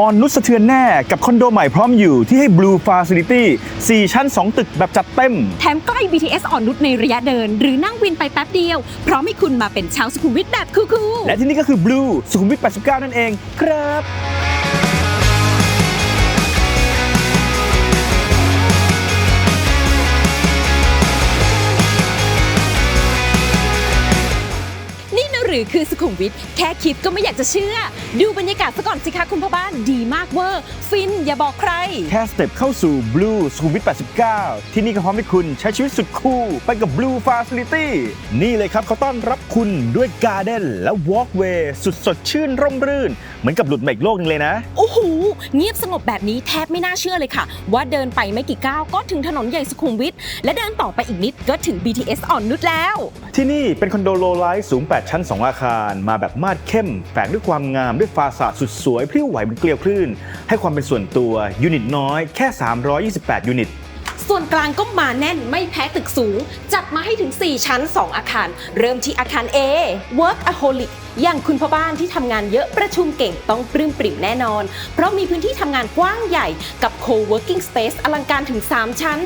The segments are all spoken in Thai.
อ่อนนุชสะเทือนแน่กับคอนโดใหม่พร้อมอยู่ที่ให้ Blue Facility 4 ชั้น 2 ตึกแบบจัดเต็ม แถมใกล้ BTS อ่อนนุชในระยะเดิน หรือนั่งวินไปแป๊บเดียว พร้อมให้คุณมาเป็นชาวสุขุมวิทแบบคูลๆและที่นี่ก็คือ Blue สุขุมวิท 89 นั่นเอง ครับ รือคือสุขุมวิทแค่คิดก็ไม่อยากจะเชื่อ ดูบรรยากาศซะก่อนสิคะคุณพ่อบ้านดีมากเวอร์ ฟินอย่าบอกใคร แค่สเต็ปเข้าสู่ Blue สุขุมวิท 89 ที่นี่ก็พร้อมให้คุณใช้ชีวิตสุดคูลไปกับ Blue Facility นี่เลยครับเขาต้อนรับคุณด้วยการ์เด้นและ Walkway สุดสดชื่นร่มรื่น เหมือนกับหลุดมาอีกโลกหนึงเลยนะ โอ้โห เงียบสงบแบบนี้แทบไม่น่าเชื่อเลยค่ะ ว่าเดินไปไม่กี่ก้าวก็ถึงถนนใหญ่สุขุมวิทและเดินต่อไปอีกนิดก็ถึง BTS อ่อนนุชแล้ว ที่นี่เป็นคอนโดโลไลท์สูง 8 ชั้น 2อาคารมาแบบมาดเข้มแฝงด้วยความงามด้วยฟาสาดสุดสวยพริ้วไหวเป็นเกลียวคลื่น ให้ความเป็นส่วนตัวยูนิตน้อยแค่ 328 ยูนิตส่วนกลางก็มาแน่นไม่แพ้ตึกสูง จัดมาให้ถึง 4 ชั้น 2 อาคาร เริ่มที่อาคาร A Workaholic อย่างคุณพ่อบ้านที่ทำงานเยอะประชุมเก่งต้องปลื้มปริ่มแน่นอน เพราะมีพื้นที่ทำงานกว้างใหญ่กับ Co-working Space อลังการถึง 3 ชั้น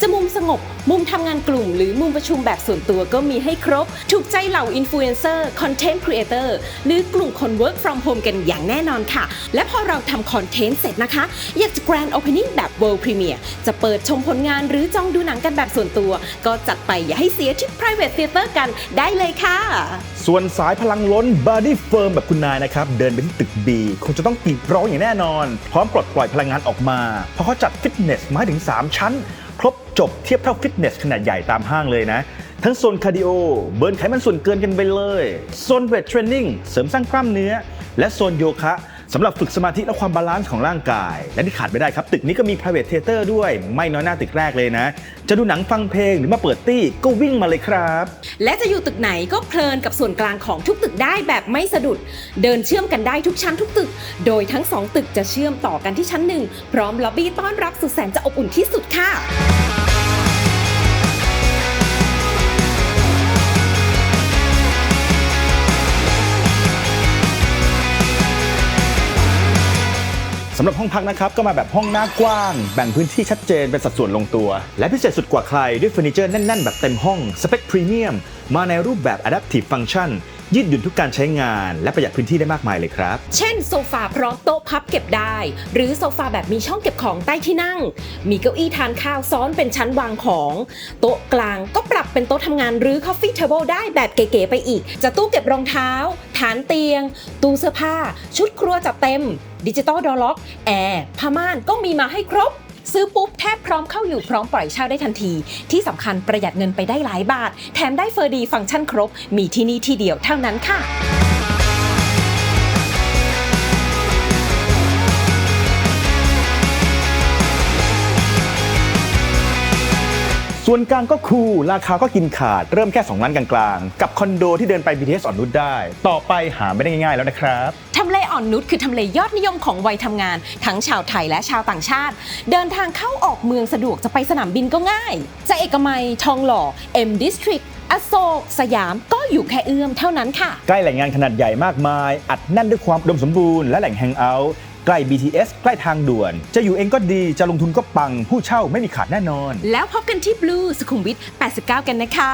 จะมุมสงบ มุมทำงานกลุ่ม หรือมุมประชุมแบบส่วนตัวก็มีให้ครบ ถูกใจเหล่าอินฟลูเอนเซอร์คอนเทนต์ครีเอเตอร์หรือกลุ่มคน work from home กันอย่างแน่นอนค่ะ และพอเราทำคอนเทนต์เสร็จนะคะ อยากจะ Grand Opening แบบ World Premiere จะเปิดชมผลงานหรือจองดูหนังกันแบบส่วนตัว ก็จัดไปอย่าให้เสียที่ private theater กันได้เลยค่ะ ส่วนสายพลังล้นบอดี้เฟิร์มแบบคุณนายนะครับ เดินไปที่ตึก B คงจะต้องกรีดร้องอย่างแน่นอน พร้อมปลดปล่อยพลังงานออกมา เพราะเขาจัดฟิตเนสมาให้ถึง 3 ชั้น ครบจบเทียบเท่าฟิตเนสขนาดใหญ่ตามห้างเลยนะ ทั้งโซนคาร์ดิโอ เบิร์นไขมันส่วนเกินกันไปเลย โซนเวทเทรนนิ่งเสริมสร้างกล้ามเนื้อ และโซนโยคะ สำหรับฝึกสมาธิและความบาลานซ์ของร่างกาย และที่ขาดไม่ได้ครับ ตึกนี้ก็มี private theater ด้วย ไม่น้อยหน้าตึกแรกเลยนะ จะดูหนังฟังเพลงหรือมาเปิดตี้ก็วิ่งมาเลยครับ และจะอยู่ตึกไหนก็เพลินกับส่วนกลางของทุกตึกได้แบบไม่สะดุด เดินเชื่อมกันได้ทุกชั้นทุกตึก โดยทั้งสองตึกจะเชื่อมต่อกันที่ชั้นหนึ่งพร้อมล็อบบี้ต้อนรับสุดแสนจะอบอุ่นที่สุดค่ะ สำหรับห้องพักนะครับก็มาแบบห้องหน้ากว้าง แบ่งพื้นที่ชัดเจนเป็นสัดส่วนลงตัว และพิเศษสุดกว่าใครด้วยเฟอร์นิเจอร์แน่น ๆ แบบเต็มห้องสเปคพรีเมียมมาในรูปแบบ Adaptive Function ยืดหยุ่นทุกการใช้งานและประหยัดพื้นที่ได้มากมายเลยครับ เช่นโซฟาพร้อมโต๊ะพับเก็บได้ หรือโซฟาแบบมีช่องเก็บของใต้ที่นั่ง มีเก้าอี้ทานข้าวซ้อนเป็นชั้นวางของ โต๊ะกลางก็ปรับเป็นโต๊ะทำงานหรือ coffee table ได้แบบเก๋ๆไปอีก จะตู้เก็บรองเท้า ฐานเตียง ตู้เสื้อผ้า ชุดครัวจัดเต็ม ดิจิตอลดอล็อกแอร์ผ้าม่านก็มีมาให้ครบ ซื้อปุ๊บแทบพร้อมเข้าอยู่พร้อมปล่อยเช่าได้ทันที ที่สำคัญประหยัดเงินไปได้หลายบาท แถมได้เฟอร์ดีฟังก์ชันครบ มีที่นี่ที่เดียวเท่านั้นค่ะ ส่วนกลางก็คูลราคาก็กินขาดเริ่มแค่ 2 ล้านกลางๆ กับคอนโดที่เดินไป BTS อ่อนนุชได้ ต่อไปหาไม่ได้ง่ายๆแล้วนะครับ ทำเลอ่อนนุชคือทำเลยอดนิยมของวัยทำงาน ทั้งชาวไทยและชาวต่างชาติ เดินทางเข้าออกเมืองสะดวกจะไปสนามบินก็ง่าย จะเอกมัยทองหล่อ M District อโศกสยามก็อยู่แค่เอื้อมเท่านั้นค่ะ ใกล้แหล่งงานขนาดใหญ่มากมาย อัดแน่นด้วยความอุดมสมบูรณ์และแหล่งแฮงเอาท์ ใกล้ BTS ใกล้ทางด่วน จะอยู่เองก็ดีจะลงทุนก็ปังผู้เช่าไม่มีขาดแน่นอน แล้วพบกันที่ Blue สุขุมวิท89 กันนะคะ